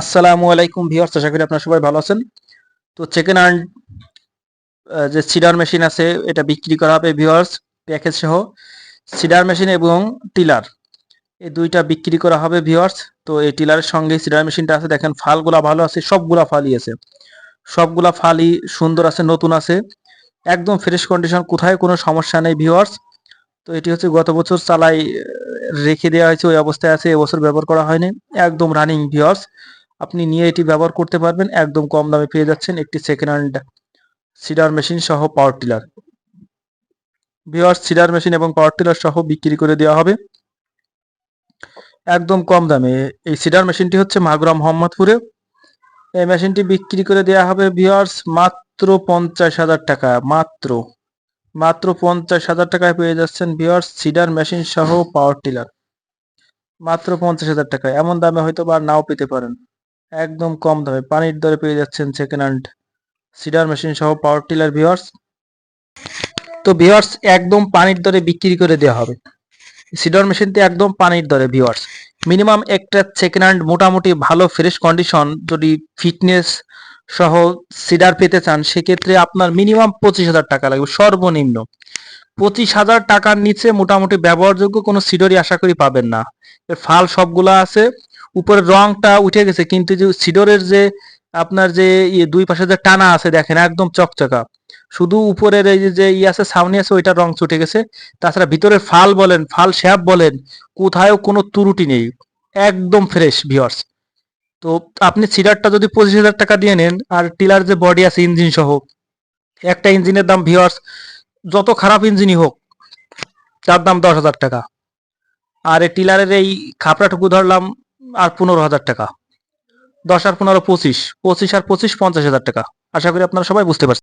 আসসালামু আলাইকুম ভিউয়ার্স, আশা করি আপনারা সবাই ভালো আছেন। তো সেকেন্ড হ্যান্ড যে সিডার মেশিন আছে, এটা বিক্রি করা হবে ভিউয়ার্স প্যাকেজ সহ। সিডার মেশিন এবং টিলার, এই দুইটা বিক্রি করা হবে ভিউয়ার্স। তো এই টিলারের সঙ্গে সিডার মেশিনটা আছে, দেখেন ফালগুলা ভালো আছে, সবগুলা ফালই আছে। সবগুলা ফালই সুন্দর আছে, নতুন আছে। একদম ফ্রেশ কন্ডিশন কোথায় কোনো সমস্যা নেই ভিউয়ার্স। তো এটি হচ্ছে গত বছর চালাই রেখে দেওয়া হয়েছে, ওই অবস্থায় আছে, এবছর ব্যবহার করা হয়নি। একদম রানিং ভিউয়ার্স আপনি নিয়ে এটি ব্যবহার করতে পারবেন, একদম কম দামে পেয়ে যাচ্ছেন একটি সেকেন্ড হ্যান্ড সিডার মেশিন সহ power tiller viewers seeder machine এবং পাওয়ার টিলার সহ বিক্রি করে দেওয়া হবে। একদম কম দামে, এই সিডার মেশিনটি হচ্ছে মাগুরা মোহাম্মদপুরে। এই মেশিনটি বিক্রি করে দেওয়া হবে ভিওয়ার্স মাত্র পঞ্চাশ হাজার টাকা, মাত্র। মাত্র পঞ্চাশ হাজার টাকায় পেয়ে যাচ্ছেন ভিওয়ার্স সিডার মেশিন সহ পাওয়ার টিলার মাত্র পঞ্চাশ হাজার টাকায়। এমন দামে হয়তো বা নাও পেতে পারেন। একদম কম দামে। পানির দরে পেয়ে যাচ্ছেন সেকেন্ড হ্যান্ড সিডার মেশিন সহ পাওয়ার টিলার ভিওয়ার্স তো ভিওয়ার্স একদম পানির দরে বিক্রি করে দেওয়া হবে। সিডার মেশিনটি একদম পানির দরে ভিওয়ার্স মিনিমাম একটা সেকেন্ড হ্যান্ড মোটামুটি ভালো ফ্রেশ কন্ডিশন যদি ফিটনেস সহ সিডার পেতে চান, সেক্ষেত্রে আপনার মিনিমাম পঁচিশ হাজার টাকা লাগবে, সর্বনিম্ন। পঁচিশ হাজার টাকার নিচে মোটামুটি ব্যবহারযোগ্য কোনো সিডরই আশা করি পাবেন না। এর ফাল সবগুলো আছে, উপরের রংটা উঠে গেছে, কিন্তু যে সিডরের যে আপনার যে ইয়ে দুই পাশে যে টানা আছে, দেখেন একদম চকচকা। শুধু উপরের এই যে- যে ই আছে, ছাউনি আছে, ওইটার রং ছুটে গেছে। তাছাড়া ভিতরের ফাল বলেন, ফাল শ্যাপ বলেন, কোথায়ও কোনো ত্রুটি নেই। একদম ফ্রেশ ভিওর্স তো আপনি সিডারটা যদি পঁচিশ হাজার টাকা দিয়ে নেন, আর টিলার যে বডি আছে ইঞ্জিন সহ, একটা ইঞ্জিনের দাম ভিওয়ার্স যত খারাপ ইঞ্জিনই হোক, তার দাম দশ হাজার টাকা। আর এই টিলারের এই খাপড়াটুকু ধরলাম, আর পনেরো হাজার টাকা। দশ আর পনেরো, পঁচিশ। পঁচিশ আর পঁচিশ, পঞ্চাশ হাজার টাকা। আশা করি আপনারা সবাই বুঝতে পারছেন।